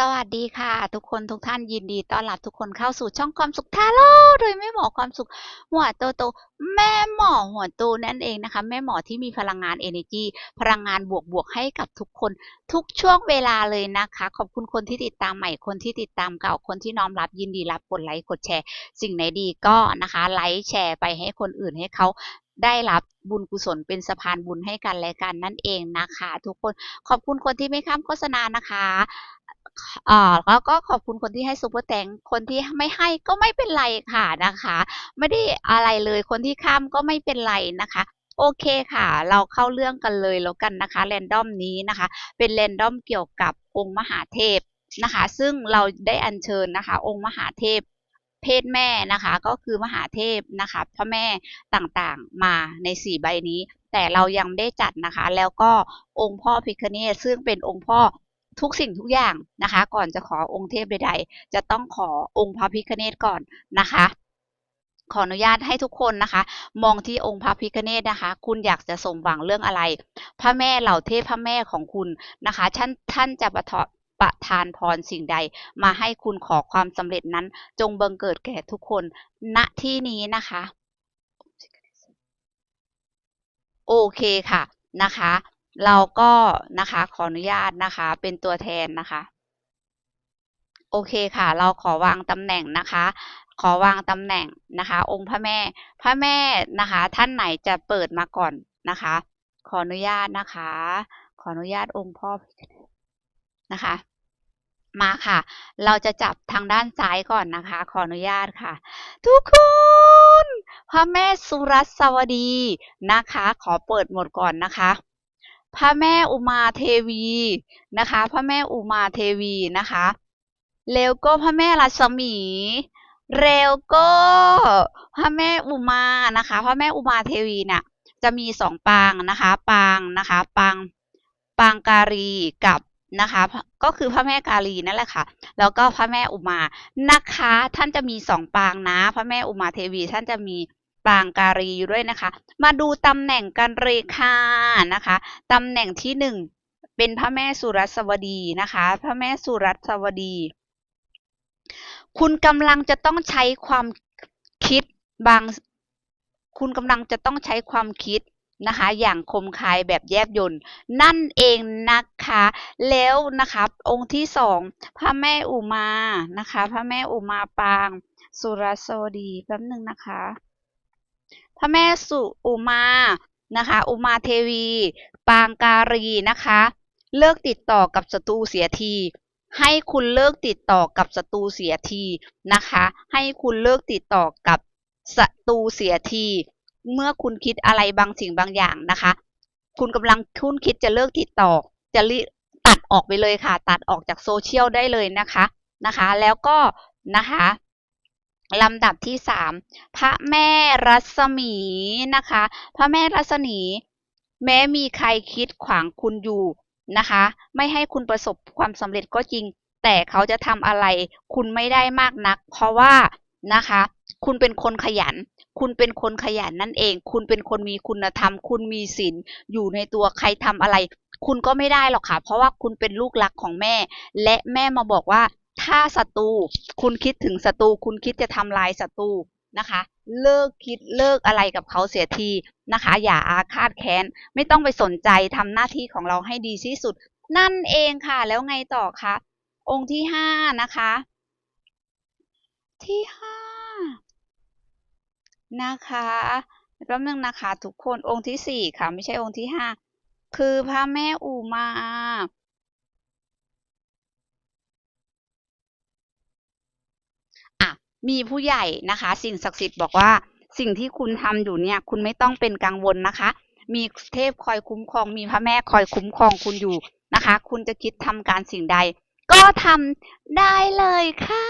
สวัสดีค่ะ ทุกคนทุกท่านยินดีต้อนรับทุกคนเข้าสู่ช่องความสุขทาโร่โดยแม่หมอความสุข หัวโตโตแม่หมอหัวโตนั่นเองนะคะ แม่หมอที่มีพลังงาน energy พลังงานบวกบวกให้กับทุกคน ทุกช่วงเวลาเลยนะคะ ขอบคุณคนที่ติดตามใหม่คนที่ติดตามเก่าคนที่น้อมรับยินดีรับกดไลค์กดแชร์ สิ่งไหนดีก็นะคะไลค์แชร์ไปให้คนอื่นให้เขาได้รับบุญกุศลเป็นสะพานบุญให้กันและกันนั่นเองนะคะ ทุกคนขอบคุณคนที่ไม่ข้ามโฆษณานะคะ อ่าแล้วก็ขอบคุณคนที่ให้ซุปเปอร์แตงคนที่ไม่ให้ก็ไม่เป็นไรค่ะนะคะ ไม่ได้อะไรเลยคนที่ข้ามก็ไม่เป็นไรนะคะ โอเคค่ะ เราเข้าเรื่องกันเลยแล้วกันนะคะแรนดอมนี้นะคะ เป็นแรนดอมเกี่ยวกับองค์มหาเทพนะคะ ซึ่งเราได้อัญเชิญนะคะ องค์มหาเทพเพศแม่นะคะ ก็คือมหาเทพนะคะพระแม่ต่างๆมาในสี่ใบนี้ แต่เรายังไม่ได้จัดนะคะ แล้วก็องค์พ่อพิคเนตซึ่งเป็นองค์พ่อ ทุกสิ่งทุกอย่างนะคะ ก่อนจะขอองค์เทพใด ๆ จะต้องขอองค์พระพิคเนตก่อนนะคะขออนุญาตให้ทุกคนนะคะ มองที่องค์พระพิคเนตนะคะ คุณอยากจะสมหวังเรื่องอะไร พระแม่เหล่าเทพพระแม่ของคุณนะคะท่านท่านจะประทประทานพรสิ่งใด มาให้คุณขอความสำเร็จนั้น จงบังเกิดแก่ทุกคนณที่นี้นะคะ โอเคค่ะนะคะ เราก็นะคะขออนุญาตนะคะเป็นตัวแทนนะคะ โอเคค่ะ เราขอวางตำแหน่งนะคะ ขอวางตำแหน่งนะคะ องค์พระแม่ พระแม่นะคะ ท่านไหนจะเปิดมาก่อนนะคะ ขออนุญาตนะคะ ขออนุญาตองค์พ่อนะคะ มาค่ะ เราจะจับทางด้านซ้ายก่อนนะคะ ขออนุญาตค่ะ ทุกคนพระแม่สุรัสวดีนะคะ ขอเปิดหมดก่อนนะคะ พระแม่อุมาเทวีนะคะ พระแม่อุมาเทวีนะคะ แล้วก็พระแม่รัศมีเร็วก็พระแม่อุมานะคะ พระแม่อุมาเทวีเนี่ยจะมีสองปางนะคะ ปางนะคะปางปางการีกับนะคะก็คือพระแม่กาลีนั่นแหละค่ะ แล้วก็พระแม่อุมานะคะ ท่านจะมีสองปางนะ พระแม่อุมาเทวีท่านจะมี ปางการีอยู่ด้วยนะคะ มาดูตำแหน่งกันเลยค่ะนะคะตำแหน่งที่หนึ่งเป็นพระแม่สุรัสวดีนะคะ พระแม่สุรัสวดี คุณกำลังจะต้องใช้ความคิดบาง คุณกำลังจะต้องใช้ความคิดนะคะ อย่างคมคายแบบแยบยนต์นั่นเองนะคะ แล้วนะคะองค์ที่สองพระแม่อุมานะคะ พระแม่อุมาปาง สุรสวดีแป๊บหนึ่งนะคะ พระแม่สุอุมานะคะอุมาเทวี ปางการีนะคะ เลิกติดต่อกับศัตรูเสียที ให้คุณเลิกติดต่อกับศัตรูเสียทีนะคะ ให้คุณเลิกติดต่อกับศัตรูเสียที เมื่อคุณคิดอะไรบางสิ่งบางอย่างนะคะ คุณกำลังคุณคิดจะเลิกติดต่อ จะริตัดออกไปเลยค่ะ ตัดออกจากโซเชียลได้เลยนะคะนะคะ แล้วก็นะคะ ลำดับที่สามพระแม่รัศมีนะคะ พระแม่รัศมี แม้มีใครคิดขวางคุณอยู่นะคะ ไม่ให้คุณประสบความสำเร็จก็จริง แต่เขาจะทำอะไร คุณไม่ได้มากนัก เพราะว่านะคะ คุณเป็นคนขยัน คุณเป็นคนขยันนั่นเอง คุณเป็นคนมีคุณธรรม คุณมีศีลอยู่ในตัวใครทำอะไร คุณก็ไม่ได้หรอกค่ะ เพราะว่าคุณเป็นลูกรักของแม่ และแม่มาบอกว่า ถ้าศัตรูคุณคิดถึงศัตรูคุณคิดจะทำลายศัตรูนะคะ เลิกคิดเลิกอะไรกับเขาเสียทีนะคะ อย่าอาฆาตแค้น ไม่ต้องไปสนใจทำหน้าที่ของเราให้ดีที่สุด นั่นเองค่ะ แล้วไงต่อคะองค์ที่ห้านะคะ ที่ห้านะคะแป๊บนึงนะคะ ทุกคนองค์ที่สี่ค่ะ ไม่ใช่องค์ที่ห้าคือพระแม่อุมา อะ มีผู้ใหญ่นะคะ สิ่งศักดิ์สิทธิ์บอกว่า สิ่งที่คุณทำอยู่เนี่ย คุณไม่ต้องเป็นกังวลนะคะ มีเทพคอยคุ้มครอง มีพระแม่คอยคุ้มครองคุณอยู่นะคะ คุณจะคิดทำการสิ่งใด ก็ทำได้เลยค่ะ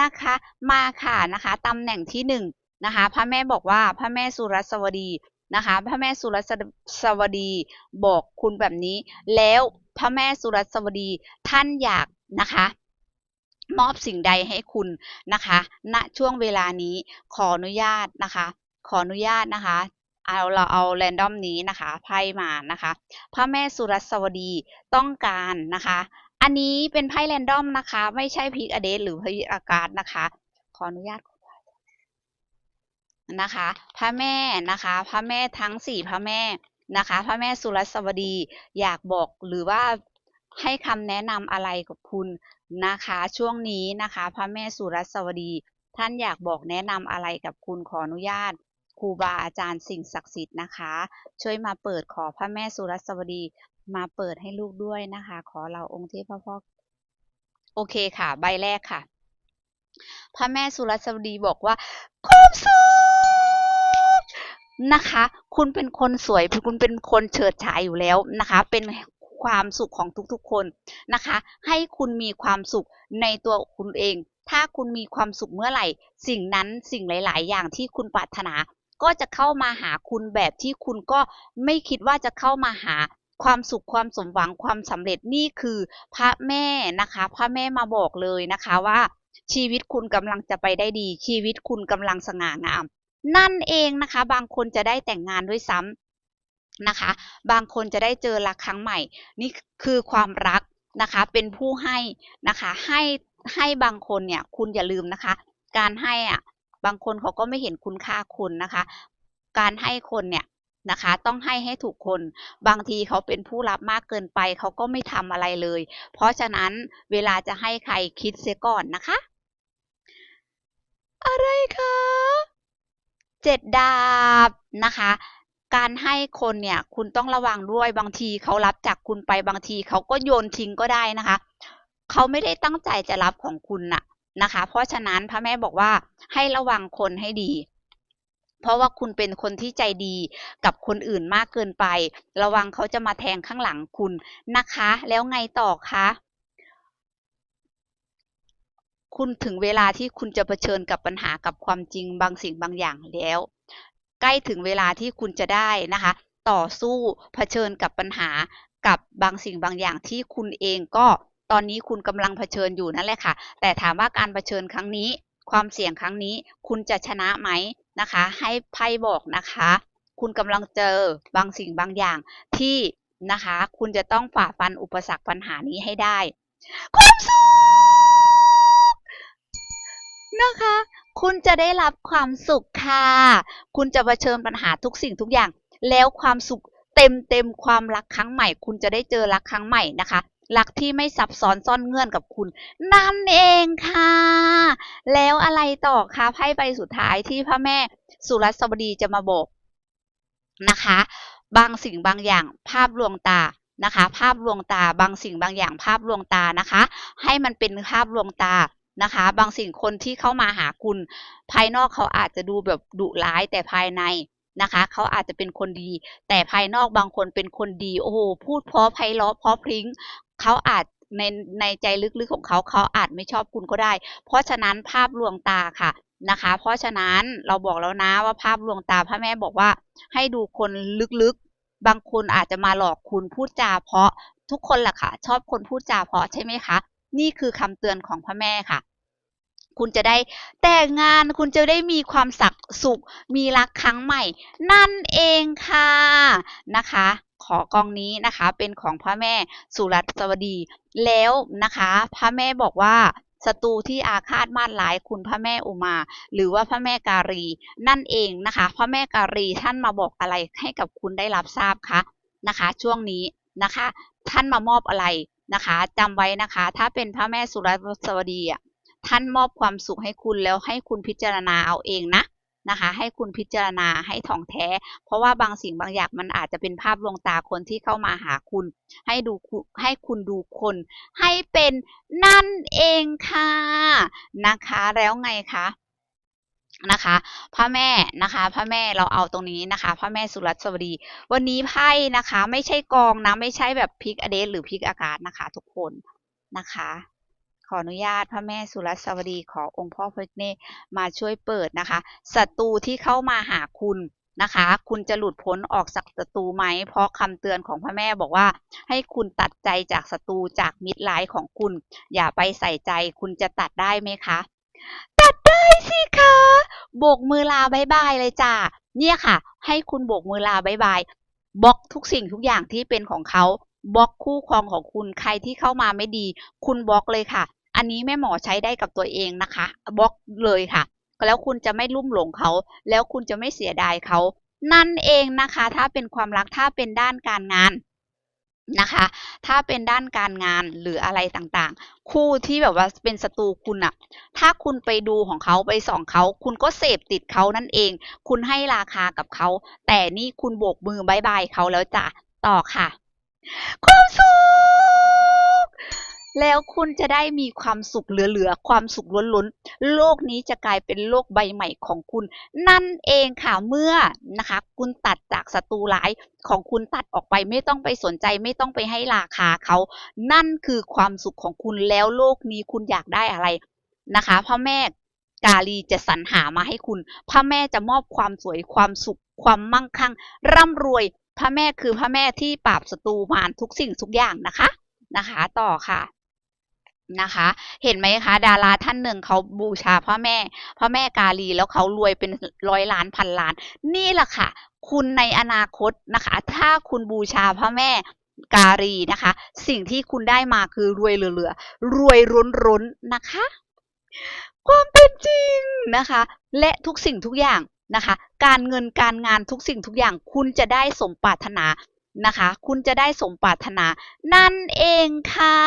นะคะ มาค่ะนะคะตำแหน่งที่หนึ่งนะคะ พระแม่บอกว่าพระแม่สุรสวดีนะคะ พระแม่สุรสวดีบอกคุณแบบนี้ แล้วพระแม่สุรสวดีท่านอยากนะคะ มอบสิ่งใดให้คุณนะคะ ณช่วงเวลานี้ขออนุญาตนะคะ ขออนุญาตนะคะเอาเราเอาแรนดอมนี้นะคะไพ่มานะคะพระแม่สุรสวดีต้องการนะคะ อันนี้เป็นไพ่แรนดอมนะคะ ไม่ใช่พิกอเดสหรือพิกอากาศนะคะ ขออนุญาตนะคะ พระแม่นะคะ พระแม่ทั้งสี่พระแม่นะคะ พระแม่สุรสวดีอยากบอกหรือว่าให้คำแนะนำอะไรกับคุณ นะคะ ช่วงนี้นะคะพระแม่สุรสวดี ท่านอยากบอกแนะนำอะไรกับคุณขออนุญาตครูบาอาจารย์สิ่งศักดิ์สิทธิ์นะคะ ช่วยมาเปิดขอพระแม่สุรสวดีมาเปิดให้ลูกด้วยนะคะ ขอเราองค์เทพพ่อโอเคค่ะ ใบแรกค่ะ พระแม่สุรสวดีบอกว่าความสุขนะคะ คุณเป็นคนสวยคุณเป็นคนเฉิดฉายอยู่แล้วนะคะ เป็น ความสุขของทุกๆคนนะคะ ให้คุณมีความสุขในตัวคุณเอง ถ้าคุณมีความสุขเมื่อไหร่ สิ่งนั้นสิ่งหลาย ๆ อย่างที่คุณปรารถนา ก็จะเข้ามาหาคุณแบบที่คุณก็ไม่คิดว่าจะเข้ามาหาความสุขความสมหวังความสำเร็จนี่คือพระแม่นะคะ พระแม่มาบอกเลยนะคะว่า ชีวิตคุณกำลังจะไปได้ดี ชีวิตคุณกำลังสง่างาม นั่นเองนะคะ บางคนจะได้แต่งงานด้วยซ้ำ นะคะ บางคนจะได้เจอรักครั้งใหม่ นี่คือความรักนะคะ เป็นผู้ให้นะคะ ให้ให้บางคนเนี่ยคุณอย่าลืมนะคะ การให้อะบางคนเขาก็ไม่เห็นคุณค่าคุณนะคะ การให้คนเนี่ยนะคะ ต้องให้ให้ถูกคน บางทีเขาเป็นผู้รับมากเกินไป เขาก็ไม่ทำอะไรเลย เพราะฉะนั้นเวลาจะให้ใครคิดเสียก่อนนะคะ อะไรคะเจ็ดดาบนะคะ การให้คนเนี่ยคุณต้องระวังด้วยบางทีเขารับจากคุณไปบางทีเขาก็โยนทิ้งก็ได้นะคะ เขาไม่ได้ตั้งใจจะรับของคุณน่ะนะคะ เพราะฉะนั้นพระแม่บอกว่าให้ระวังคนให้ดี เพราะว่าคุณเป็นคนที่ใจดีกับคนอื่นมากเกินไป ระวังเขาจะมาแทงข้างหลังคุณนะคะ แล้วไงต่อคะคุณถึงเวลาที่คุณจะเผชิญกับปัญหากับความจริงบางสิ่งบางอย่างแล้ว ใกล้ถึงเวลาที่คุณจะได้นะคะ ต่อสู้เผชิญกับปัญหากับบางสิ่งบางอย่างที่คุณเองก็ตอนนี้คุณกำลังเผชิญอยู่นั่นแหละค่ะ แต่ถามว่าการเผชิญครั้งนี้ ความเสี่ยงครั้งนี้คุณจะชนะไหมนะคะ ให้ไพ่บอกนะคะ คุณกำลังเจอบางสิ่งบางอย่างที่นะคะ คุณจะต้องฝ่าฟันอุปสรรคปัญหานี้ให้ได้ ความสุขนะคะ คุณจะได้รับความสุขค่ะ คุณจะเผชิญปัญหาทุกสิ่งทุกอย่าง แล้วความสุขเต็มเต็มความรักครั้งใหม่ คุณจะได้เจอรักครั้งใหม่นะคะรักที่ไม่ซับซ้อนซ่อนเงื่อนกับคุณ นั่นเองค่ะ แล้วอะไรต่อคะไพ่ใบสุดท้ายที่พระแม่สุรสวดีจะมาบอกนะคะ บางสิ่งบางอย่างภาพลวงตานะคะ ภาพลวงตา บางสิ่งบางอย่างภาพลวงตานะคะ ให้มันเป็นภาพลวงตา นะคะ บางสิ่งคนที่เข้ามาหาคุณ ภายนอกเขาอาจจะดูแบบดุร้ายแต่ภายในนะคะเขาอาจจะเป็นคนดี แต่ภายนอกบางคนเป็นคนดี โอ้โหพูดเพราะไพเราะเพราะพริ้งเขาอาจในในใจลึกๆของเขาเขาอาจไม่ชอบคุณก็ได้ เพราะฉะนั้นภาพลวงตาค่ะนะคะ เพราะฉะนั้นเราบอกแล้วนะว่าภาพลวงตาพระแม่บอกว่า ให้ดูคนลึกๆ บางคนอาจจะมาหลอกคุณพูดจาเพราะทุกคนแหละค่ะ ชอบคนพูดจาเพราะใช่ไหมคะ นี่คือคำเตือนของพระแม่ค่ะ คุณจะได้แต่งงานคุณจะได้มีความสักสุข มีรักครั้งใหม่ นั่นเองค่ะนะคะ ขอกองนี้นะคะเป็นของพระแม่สุรัตสวดี แล้วนะคะพระแม่บอกว่าศัตรูที่อาฆาตมาดหลายคุณพระแม่อุมา หรือว่าพระแม่การี นั่นเองนะคะพระแม่การีท่านมาบอกอะไรให้กับคุณได้รับทราบคะนะคะ ช่วงนี้นะคะ ท่านมามอบอะไรนะคะจำไว้นะคะ ถ้าเป็นพระแม่สุรัตสวดีอะ ท่านมอบความสุขให้คุณแล้วให้คุณพิจารณาเอาเองนะนะคะ ให้คุณพิจารณาให้ถ่องแท้ เพราะว่าบางสิ่งบางอย่างมันอาจจะเป็นภาพลวงตาคนที่เข้ามาหาคุณ ให้ดูให้คุณดูคน ให้เป็นนั่นเองค่ะนะคะ แล้วไงคะนะคะพระแม่นะคะพระแม่เราเอาตรงนี้นะคะพระแม่สุรัสวดี วันนี้ไพ่นะคะ ไม่ใช่กองนะไม่ใช่แบบพิกอเดสหรือพิกอากาศนะคะ ทุกคนนะคะ ขออนุญาตพระแม่สุรสวดีขอองค์พ่อพระเนตมาช่วยเปิดนะคะศัตรูที่เข้ามาหาคุณนะคะ คุณจะหลุดพ้นออกจากศัตรูไหม เพราะคำเตือนของพระแม่บอกว่า ให้คุณตัดใจจากศัตรูจากมิตรร้ายของคุณ อย่าไปใส่ใจคุณจะตัดได้ไหมคะ ตัดได้สิคะโบกมือลาบายบายเลยจ้าเนี่ยค่ะ ให้คุณโบกมือลาบายบายบล็อกทุกสิ่งทุกอย่างที่เป็นของเขาบล็อกคู่ครองของคุณใครที่เข้ามาไม่ดี คุณบล็อกเลยค่ะ อันนี้แม่หมอใช้ได้กับตัวเองนะคะบล็อกเลยค่ะ แล้วคุณจะไม่ลุ่มหลงเขา แล้วคุณจะไม่เสียดายเขา นั่นเองนะคะ ถ้าเป็นความรักถ้าเป็นด้านการงานนะคะ ถ้าเป็นด้านการงานหรืออะไรต่างๆ คู่ที่แบบว่าเป็นศัตรูคุณอะถ้าคุณไปดูของเขาไปส่องเขา คุณก็เสพติดเขานั่นเอง คุณให้ราคากับเขา แต่นี่คุณโบกมือบายบายเขาแล้วจ้ะต่อค่ะ ความสุข แล้วคุณจะได้มีความสุขเหลือๆ ความสุขล้นๆ โลกนี้จะกลายเป็นโลกใบใหม่ของคุณ นั่นเองค่ะเมื่อนะคะ คุณตัดจากศัตรูร้ายของคุณตัดออกไปไม่ต้องไปสนใจไม่ต้องไปให้ราคาเขา นั่นคือความสุขของคุณแล้วโลกนี้คุณอยากได้อะไรนะคะพ่อแม่กาลีจะสรรหามาให้คุณพระแม่จะมอบความสวยความสุข ความมั่งคั่ง ร่ำรวย พระแม่คือพระแม่ที่ปราบศัตรูมารทุกสิ่งทุกอย่างนะคะ นะคะ ต่อค่ะ นะคะ เห็นไหมคะ ดาราท่านหนึ่งเขาบูชาพระแม่พระแม่กาลีแล้วเขารวยเป็นร้อยล้านพันล้าน นี่แหละค่ะ คุณในอนาคตนะคะ ถ้าคุณบูชาพระแม่การีนะคะ สิ่งที่คุณได้มาคือรวยเหลือๆรวยร้นๆนะคะ ความเป็นจริงนะคะ และทุกสิ่งทุกอย่างนะคะ การเงินการงานทุกสิ่งทุกอย่างคุณจะได้สมปรารถนา นะคะ คุณจะได้สมปรารถนา นั่นเองค่ะ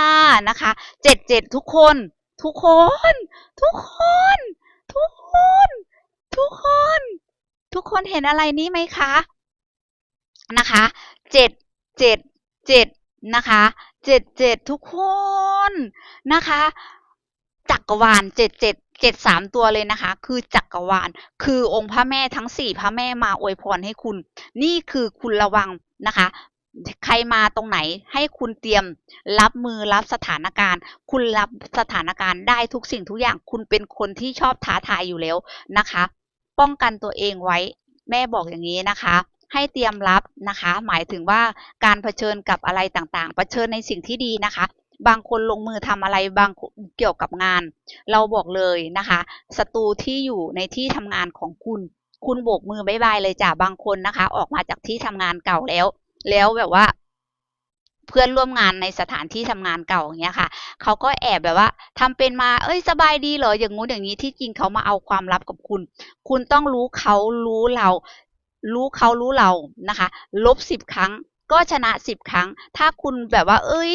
นะคะเจ็ดเจ็ดทุกคน ทุกคน ทุกคน ทุกคน ทุกคน ทุกคนเห็นอะไรนี้ไหมคะนะคะเจ็ดเจ็ดเจ็ดนะคะเจ็ดเจ็ดทุกคนนะคะจักรวาลเจ็ดเจ็ดเจ็ดสามตัวเลยนะคะ คือจักรวาล คือองค์พระแม่ทั้งสี่พระแม่มาอวยพรให้คุณ นี่คือคุณระวัง นะคะ ใครมาตรงไหนให้คุณเตรียมรับมือรับสถานการณ์ คุณรับสถานการณ์ได้ทุกสิ่งทุกอย่าง คุณเป็นคนที่ชอบท้าทายอยู่แล้วนะคะ ป้องกันตัวเองไว้ แม่บอกอย่างนี้นะคะให้เตรียมรับนะคะ หมายถึงว่าการเผชิญกับอะไรต่างๆ เผชิญในสิ่งที่ดีนะคะ บางคนลงมือทำอะไรบางเกี่ยวกับงาน เราบอกเลยนะคะศัตรูที่อยู่ในที่ทำงานของคุณ คุณโบกมือบายบายเลยจ้ะบางคนนะคะ ออกมาจากที่ทำงานเก่าแล้ว แล้วแบบว่า เพื่อนร่วมงานในสถานที่ทำงานเก่าอย่างเงี้ยค่ะเขาก็แอบแบบว่าทำเป็นมา เอ้ยสบายดีเหรออย่างงู้นอย่างนี้ที่จริงเขามาเอาความลับกับคุณ คุณต้องรู้เขารู้เรา รู้เขารู้เรานะคะ ลบสิบครั้งก็ชนะสิบครั้ง ถ้าคุณแบบว่า เอ้ย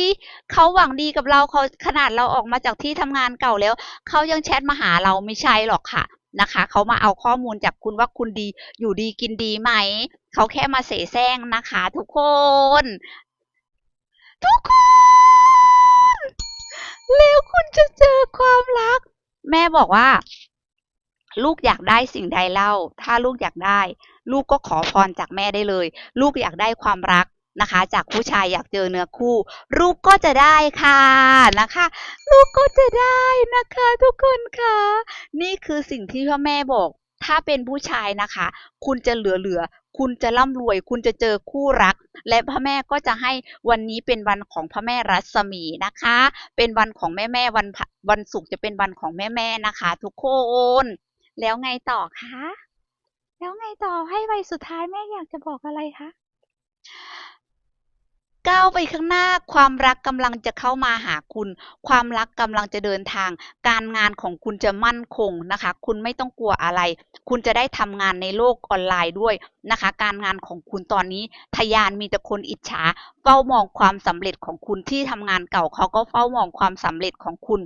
เขาหวังดีกับเราเขาขนาดเราออกมาจากที่ทำงานเก่าแล้ว เขายังแชทมาหาเราไม่ใช่หรอกค่ะ นะคะเขามาเอาข้อมูลจากคุณว่าคุณดีอยู่ดีกินดีไหมเขาแค่มาเสแสร้งนะคะ ทุกคน ทุกคน แล้วคุณจะเจอความรัก แม่บอกว่า ลูกอยากได้สิ่งใดเล่า ถ้าลูกอยากได้ ลูกก็ขอพรจากแม่ได้เลย ลูกอยากได้ความรัก นะคะ จากผู้ชายอยากเจอเนื้อคู่ ลูกก็จะได้ค่ะนะคะ ลูกก็จะได้นะคะ ทุกคนค่ะ นี่คือสิ่งที่พ่อแม่บอก ถ้าเป็นผู้ชายนะคะ คุณจะเหลือๆคุณจะร่ำรวย คุณจะเจอคู่รัก และพระแม่ก็จะให้วันนี้เป็นวันของพระแม่รัศมีนะคะ เป็นวันของแม่แม่วันวันศุกร์จะเป็นวันของแม่แม่นะคะ ทุกคน แล้วไงต่อคะแล้วไงต่อให้ใบสุดท้ายแม่อยากจะบอกอะไรคะ ก้าวไปข้างหน้า ความรักกำลังจะเข้ามาหาคุณ ความรักกำลังจะเดินทาง การงานของคุณจะมั่นคงนะคะ คุณไม่ต้องกลัวอะไร คุณจะได้ทำงานในโลกออนไลน์ด้วยนะคะ การงานของคุณตอนนี้ทยานมีแต่คนอิจฉา เฝ้ามองความสำเร็จของคุณที่ทำงานเก่าเขาก็เฝ้ามองความสำเร็จของคุณ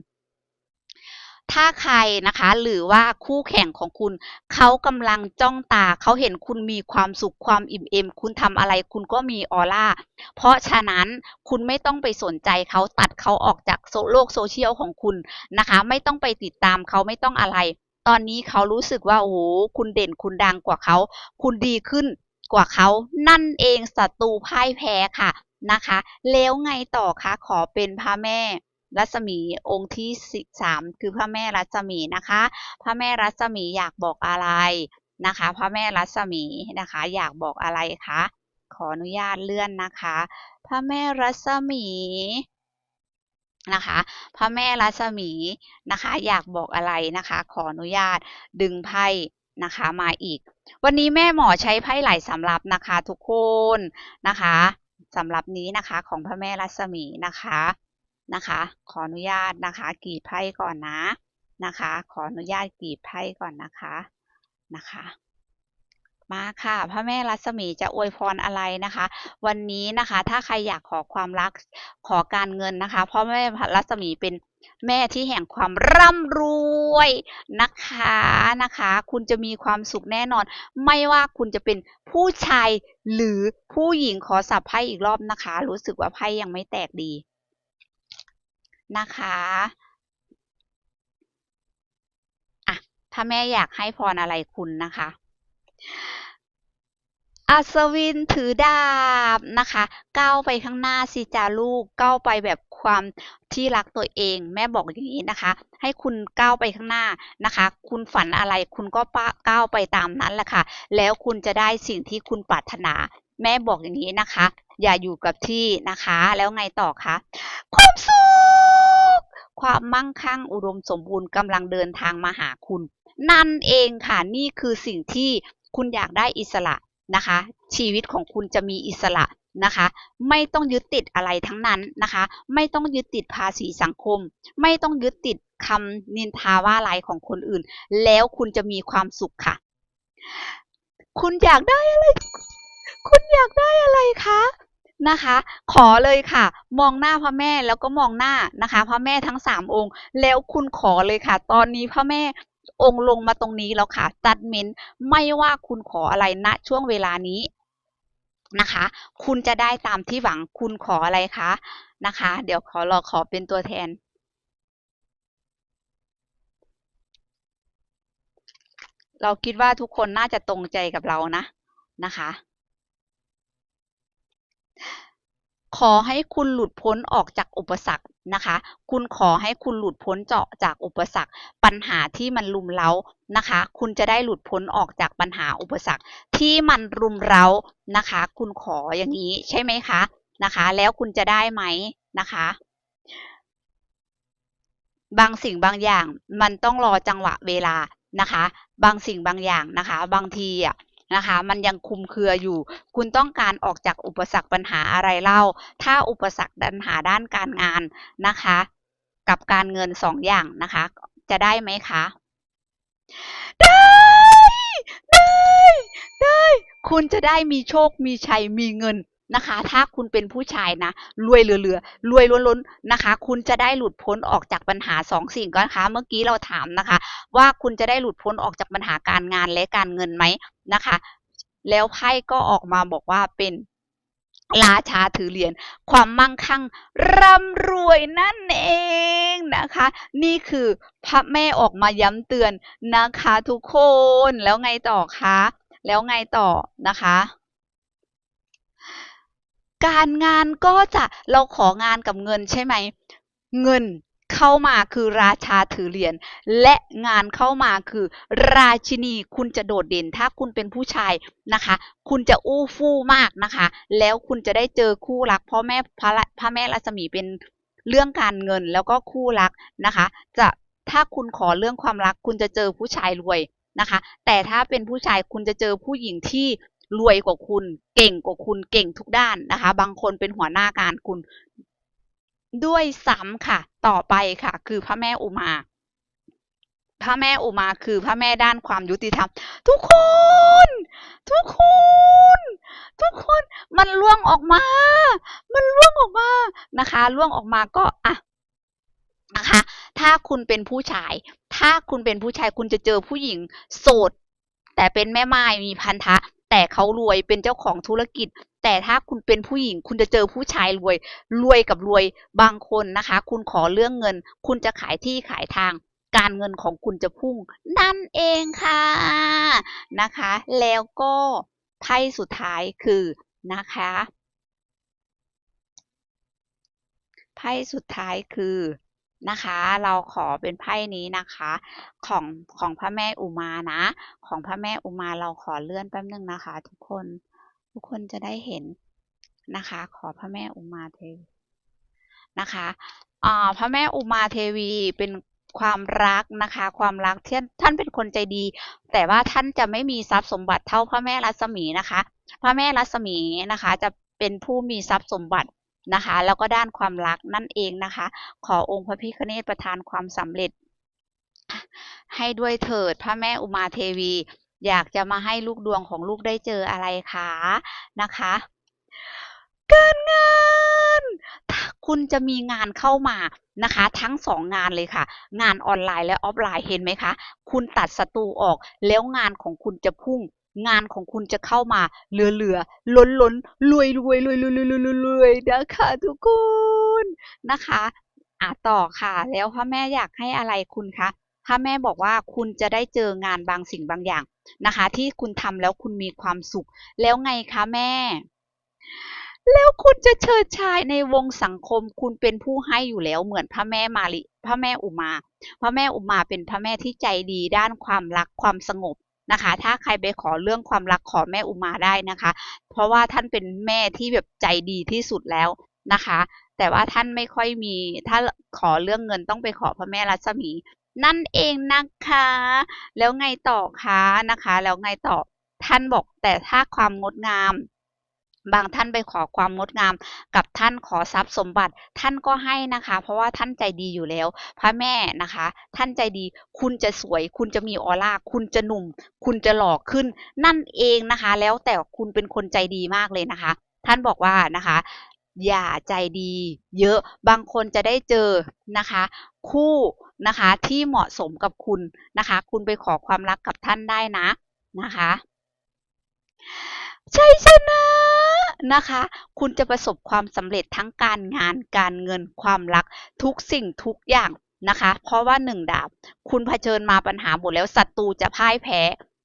ถ้าใครนะคะหรือว่าคู่แข่งของคุณ เขากำลังจ้องตาเขาเห็นคุณมีความสุขความอิ่มเอมคุณทำอะไรคุณก็มีออร่าเพราะฉะนั้นคุณไม่ต้องไปสนใจเขาตัดเขาออกจากโลกโซเชียลของคุณนะคะ ไม่ต้องไปติดตามเขาไม่ต้องอะไร ตอนนี้เขารู้สึกว่าโอ้โหคุณเด่นคุณดังกว่าเขา คุณดีขึ้นกว่าเขานั่นเองศัตรูพ่ายแพ้ค่ะนะคะ แล้วไงต่อคะขอเป็นพระแม่ รัศมีองค์ที่สามคือพระแม่รัศมีนะคะ พระแม่รัศมีอยากบอกอะไรนะคะ พระแม่รัศมีนะคะ อยากบอกอะไรคะขออนุญาตเลื่อนนะคะ พระแม่รัศมีนะคะ พระแม่รัศมีนะคะ อยากบอกอะไรนะคะ ขออนุญาตดึงไพ่นะคะมาอีก วันนี้แม่หมอใช้ไพ่ไหลสำรับนะคะทุกคนนะคะสำหรับนี้นะคะของพระแม่รัศมีนะคะ นะคะ ขออนุญาตนะคะกรีดไพ่ก่อนนะนะคะ ขออนุญาตกรีดไพ่ก่อนนะคะนะคะ มาค่ะ พระแม่รัศมีจะอวยพรอะไรนะคะ วันนี้นะคะ ถ้าใครอยากขอความรักขอการเงินนะคะเพราะแม่รัศมีเป็นแม่ที่แห่งความร่ำรวยนะคะนะคะ คุณจะมีความสุขแน่นอน ไม่ว่าคุณจะเป็นผู้ชายหรือผู้หญิงขอสับไพ่อีกรอบนะคะ รู้สึกว่าไพ่ยังไม่แตกดี นะคะอะถ้าแม่อยากให้พรอะไรคุณนะคะอัศวินถือดาบนะคะก้าวไปข้างหน้าสิจาลูกก้าวไปแบบความที่รักตัวเอง แม่บอกอย่างนี้นะคะ ให้คุณก้าวไปข้างหน้านะคะ คุณฝันอะไรคุณก็ก้าวไปตามนั้นแหละค่ะ แล้วคุณจะได้สิ่งที่คุณปรารถนา แม่บอกอย่างนี้นะคะ อย่าอยู่กับที่นะคะ แล้วไงต่อคะความสุข ความมั่งคั่งอุดมสมบูรณ์กำลังเดินทางมาหาคุณ นั่นเองค่ะนี่คือสิ่งที่คุณอยากได้อิสระนะคะ ชีวิตของคุณจะมีอิสระนะคะ ไม่ต้องยึดติดอะไรทั้งนั้นนะคะ ไม่ต้องยึดติดภาษีสังคม ไม่ต้องยึดติดคำนินทาว่าร้ายของคนอื่น แล้วคุณจะมีความสุขค่ะ คุณอยากได้อะไร คุณอยากได้อะไรคะ นะคะ ขอเลยค่ะ มองหน้าพระแม่แล้วก็มองหน้านะคะ พระแม่ทั้งสามองค์ แล้วคุณขอเลยค่ะ ตอนนี้พระแม่องค์ลงมาตรงนี้แล้วค่ะจัดเมนไม่ว่าคุณขออะไรณช่วงเวลานี้นะคะ คุณจะได้ตามที่หวังคุณขออะไรคะนะคะ เดี๋ยวขอรอขอเป็นตัวแทนเราคิดว่าทุกคนน่าจะตรงใจกับเรานะนะคะ ขอให้คุณหลุดพ้นออกจากอุปสรรคนะคะ คุณขอให้คุณหลุดพ้นเจาะจากอุปสรรค ปัญหาที่มันรุมเร้านะคะ คุณจะได้หลุดพ้นออกจากปัญหาอุปสรรคที่มันรุมเร้านะคะ คุณขออย่างนี้ใช่ไหมคะนะคะ แล้วคุณจะได้ไหมนะคะ บางสิ่งบางอย่างมันต้องรอจังหวะเวลานะคะ บางสิ่งบางอย่างนะคะ บางทีอะ นะคะ มันยังคุมเครืออยู่ คุณต้องการออกจากอุปสรรคปัญหาอะไรเล่า ถ้าอุปสรรคปัญหาด้านการงานนะคะ กับการเงินสองอย่างนะคะ จะได้ไหมคะ ได้ ได้ ได้ คุณจะได้มีโชค มีชัย มีเงิน นะคะ ถ้าคุณเป็นผู้ชายนะ รวยเหลือๆรวยล้นๆนะคะ คุณจะได้หลุดพ้นออกจากปัญหาสองสิ่งก็นะคะ เมื่อกี้เราถามนะคะ ว่าคุณจะได้หลุดพ้นออกจากปัญหาการงานและการเงินไหมนะคะ แล้วไพ่ก็ออกมาบอกว่าเป็นราชาถือเหรียญความมั่งคั่งร่ำรวยนั่นเองนะคะ นี่คือพระแม่ออกมาย้ำเตือนนะคะทุกคนแล้วไงต่อคะ แล้วไงต่อนะคะ การงานก็จะเราของานกับเงินใช่ไหม เงินเข้ามาคือราชาถือเหรียญและงานเข้ามาคือ ราชินีคุณจะโดดเด่น ถ้าคุณเป็นผู้ชายนะคะ คุณจะอู้ฟู่มากนะคะ แล้วคุณจะได้เจอคู่รักพ่อแม่พระพระแม่รัศมีเป็นเรื่องการเงินแล้วก็คู่รักนะคะ จะถ้าคุณขอเรื่องความรัก คุณจะเจอผู้ชายรวยนะคะ แต่ถ้าเป็นผู้ชายคุณจะเจอผู้หญิงที่ รวยกว่าคุณ เก่งกว่าคุณเก่งทุกด้านนะคะ บางคนเป็นหัวหน้าการคุณ ด้วยซ้ำค่ะ ต่อไปค่ะ คือพระแม่อุมาพระแม่อุมาคือพระแม่ด้านความยุติธรรม ทุกคน ทุกคน ทุกคนมันล่วงออกมา มันล่วงออกมานะคะล่วงออกมาก็อะนะคะ ถ้าคุณเป็นผู้ชาย ถ้าคุณเป็นผู้ชายคุณจะเจอผู้หญิงโสด แต่เป็นแม่ไม้มีพันธะ แต่เขารวยเป็นเจ้าของธุรกิจ แต่ถ้าคุณเป็นผู้หญิง คุณจะเจอผู้ชายรวย รวยกับรวยบางคนนะคะ คุณขอเรื่องเงิน คุณจะขายที่ขายทาง การเงินของคุณจะพุ่ง นั่นเองค่ะนะคะ แล้วก็ไพ่สุดท้ายคือนะคะไพ่สุดท้ายคือ นะคะ เราขอเป็นไพ่นี้นะคะของของพระแม่อุมานะ ของพระแม่อุมาเราขอเลื่อนแป๊บนึงนะคะ ทุกคนทุกคนจะได้เห็นนะคะ ขอพระแม่อุมาเทวีนะคะอ่าพระแม่อุมาเทวีเป็นความรักนะคะ ความรักที่ท่านเป็นคนใจดี แต่ว่าท่านจะไม่มีทรัพย์สมบัติเท่าพระแม่รัศมีนะคะ พระแม่รัศมีนะคะ จะเป็นผู้มีทรัพย์สมบัติ นะคะ แล้วก็ด้านความรักนั่นเองนะคะ ขอองค์พระพิฆเนศประทานความสำเร็จ ให้ด้วยเถิดพระแม่อุมาเทวี อยากจะมาให้ลูกดวงของลูกได้เจออะไรคะนะคะ การงานถ้าคุณจะมีงานเข้ามานะคะ ทั้งสองงานเลยค่ะ งานออนไลน์และออฟไลน์เห็นไหมคะ คุณตัดศัตรูออกแล้วงานของคุณจะพุ่ง งานของคุณจะเข้ามาเหลือๆล้นล้นรวยรวยรวยรวยรวยรวยรวยนะคะทุกคนนะคะอะต่อค่ะ แล้วพ่อแม่อยากให้อะไรคุณคะถ้าแม่บอกว่าคุณจะได้เจองานบางสิ่งบางอย่างนะคะ ที่คุณทำแล้วคุณมีความสุข แล้วไงคะแม่แล้วคุณจะเชิดชายในวงสังคมคุณเป็นผู้ให้อยู่แล้วเหมือนพระแม่มาลิพระแม่อุมา พระแม่อุมาเป็นพระแม่ที่ใจดีด้านความรักความสงบ นะคะ ถ้าใครไปขอเรื่องความรักขอแม่อุมาได้นะคะ เพราะว่าท่านเป็นแม่ที่แบบใจดีที่สุดแล้วนะคะ แต่ว่าท่านไม่ค่อยมี ถ้าขอเรื่องเงินต้องไปขอพระแม่รัศมี นั่นเองนะคะ แล้วไงต่อคะนะคะ แล้วไงต่อท่านบอกแต่ถ้าความงดงาม บางท่านไปขอความงดงาม กับท่านขอทรัพย์สมบัติ ท่านก็ให้นะคะ เพราะว่าท่านใจดีอยู่แล้ว พระแม่นะคะ ท่านใจดี คุณจะสวย คุณจะมีออร่า คุณจะหนุ่ม คุณจะหล่อขึ้น นั่นเองนะคะ แล้วแต่คุณเป็นคนใจดีมากเลยนะคะ ท่านบอกว่านะคะ อย่าใจดี เยอะ บางคนจะได้เจอนะคะ คู่นะคะที่เหมาะสมกับคุณนะคะ คุณไปขอความรักกับท่านได้นะนะคะ ชัยชนะนะคะ คุณจะประสบความสำเร็จทั้งการงานการเงินความรักทุกสิ่งทุกอย่างนะคะ เพราะว่าหนึ่งดาบ คุณเผชิญมาปัญหาหมดแล้วศัตรูจะพ่ายแพ้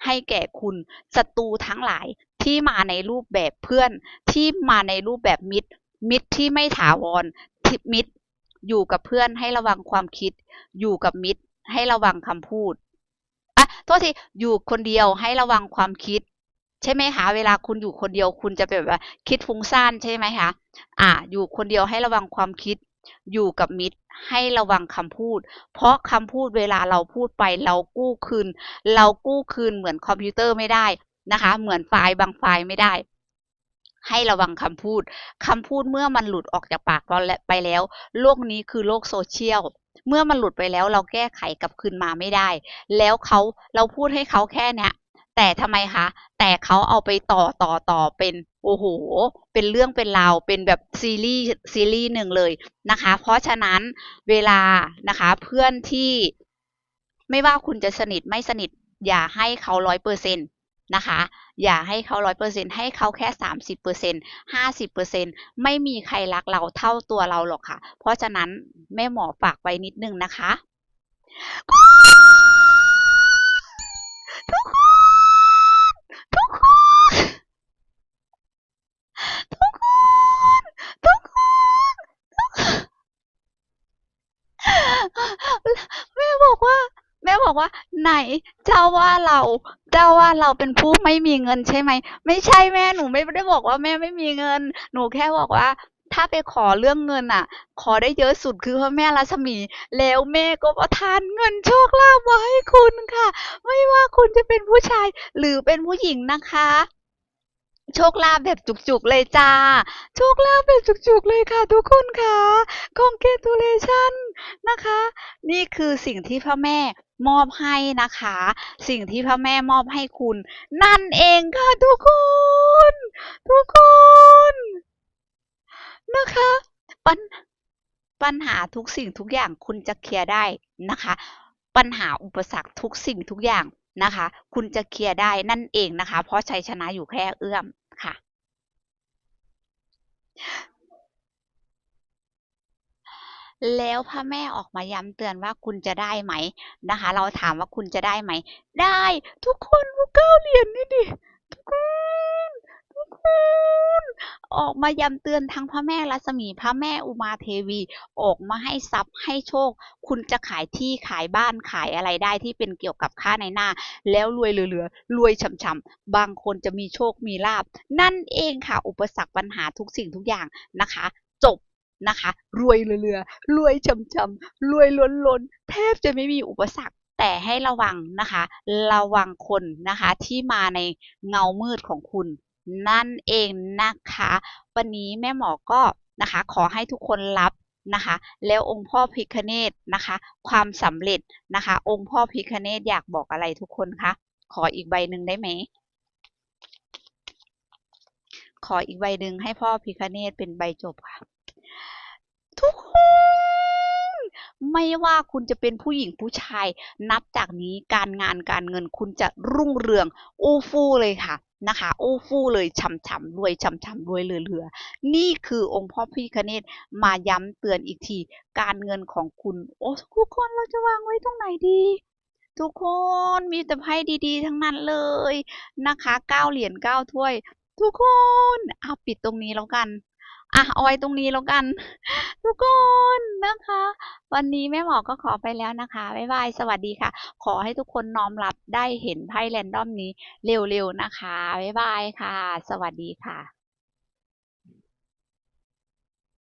ให้แก่คุณศัตรูทั้งหลายที่มาในรูปแบบเพื่อน ที่มาในรูปแบบมิตร มิตรที่ไม่ถาวรทิมิตร อยู่กับเพื่อนให้ระวังความคิด อยู่กับมิตรให้ระวังคำพูดอะโทษทีอยู่คนเดียวให้ระวังความคิด ใช่ไหมคะเวลาคุณอยู่คนเดียวคุณจะแบบว่าคิดฟุ้งซ่านใช่ไหมคะอ่า อยู่คนเดียวให้ระวังความคิด อยู่กับมิตรให้ระวังคำพูด เพราะคำพูดเวลาเราพูดไปเรากู้คืน เรากู้คืนเหมือนคอมพิวเตอร์ไม่ได้นะคะ เหมือนไฟล์บางไฟล์ไม่ได้ ให้ระวังคำพูดคำพูดเมื่อมันหลุดออกจากปากเราไปแล้ว โลกนี้คือโลกโซเชียลเมื่อมันหลุดไปแล้วเราแก้ไขกลับคืนมาไม่ได้ แล้วเขาเราพูดให้เขาแค่เนี้ย แต่ทำไมคะ แต่เขาเอาไปต่อต่อต่อเป็นโอ้โห เป็นเรื่องเป็นราว เป็นแบบซีรีส์ซีรีส์หนึ่งเลยนะคะ เพราะฉะนั้นเวลานะคะเพื่อนที่ไม่ว่าคุณจะสนิทไม่สนิท อย่าให้เขาร้อยเปอร์เซ็นตนะคะ อย่าให้เขาร้อยเปอร์เซ็นให้เขาแค่สามสิบเปอร์เซ็นห้าสิบเปอร์เซ็นไม่มีใครรักเราเท่าตัวเราหรอกค่ะ เพราะฉะนั้นแม่หมอฝากไว้นิดนึงนะคะทุกคนทุกคนทุกคนทุกคน แม่บอกว่า แม่บอกว่า ไหน เจ้าว่าเรา เจ้าว่าเราเป็นผู้ไม่มีเงินใช่ไหม ไม่ใช่แม่หนูไม่ได้บอกว่าแม่ไม่มีเงิน หนูแค่บอกว่า ถ้าไปขอเรื่องเงินอะ ขอได้เยอะสุดคือพระแม่รัศมี แล้วแม่ก็ประทานเงินโชคลาภมาให้คุณค่ะ ไม่ว่าคุณจะเป็นผู้ชายหรือเป็นผู้หญิงนะคะ โชคลาภแบบจุกๆเลยจ้า โชคลาภแบบจุกๆเลยค่ะทุกคนค่ะ congratulation นะคะ นี่คือสิ่งที่พระแม่มอบให้นะคะ สิ่งที่พระแม่มอบให้คุณ นั่นเองค่ะทุกคน ทุกคน นะคะ ปัญปัญหาทุกสิ่งทุกอย่างคุณจะเคลียร์ได้นะคะ ปัญหาอุปสรรคทุกสิ่งทุกอย่าง นะคะ คุณจะเคลียร์ได้นั่นเองนะคะ เพราะชัยชนะอยู่แค่เอื้อมค่ะแล้วพระแม่ออกมาย้ำเตือนว่าคุณจะได้ไหมนะคะ เราถามว่าคุณจะได้ไหม ได้ ทุกคนพวกเก้าเหรียญนี่ดิทุกคน นออกมาย้ำเตือนทั้งพระแม่รัศมีพระแม่อุมาเทวี ออกมาให้ทรัพย์ให้โชค คุณจะขายที่ขายบ้านขายอะไรได้ที่เป็นเกี่ยวกับค่าในหน้า แล้วรวยเหลือๆรวยช่ำๆบางคนจะมีโชคมีลาบ นั่นเองค่ะ อุปสรรคปัญหาทุกสิ่งทุกอย่างนะคะ จบนะคะ รวยเรือๆรวยช่ำๆรวยล้นๆแทบจะไม่มีอุปสรรคแต่ให้ระวังนะคะ ระวังคนนะคะที่มาในเงามืดของคุณ นั่นเองนะคะ วันนี้แม่หมอก็นะคะขอให้ทุกคนรับนะคะ แล้วองค์พ่อพิคเนตนะคะ ความสำเร็จนะคะ องค์พ่อพิคเนตอยากบอกอะไรทุกคนคะขออีกใบหนึ่งได้ไหมขออีกใบหนึ่งให้พ่อพิคเนตเป็นใบจบค่ะ ทุกคนไม่ว่าคุณจะเป็นผู้หญิงผู้ชาย นับจากนี้การงานการเงินคุณจะรุ่งเรืองอู้ฟู่เลยค่ะ นะคะอู้ฟู่เลยช่ำๆรวยช่ำๆรวยเหลือๆนี่คือองค์พ่อพิคเนตมาย้ำเตือนอีกที การเงินของคุณ โอ้ทุกคนเราจะวางไว้ตรงไหนดี ทุกคนมีแต่ไพ่ดีๆ ทั้งนั้นเลยนะคะเก้าเหรียญเก้าถ้วย ทุกคนเอาปิดตรงนี้แล้วกัน อะเอาไว้ตรงนี้แล้วกัน ทุกคนนะคะ วันนี้แม่หมอก็ขอไปแล้วนะคะ บ๊ายบาย สวัสดีค่ะ ขอให้ทุกคนน้อมรับได้เห็นไพ่แรนดอมนี้เร็วๆนะคะ บ๊ายบายค่ะ สวัสดีค่ะ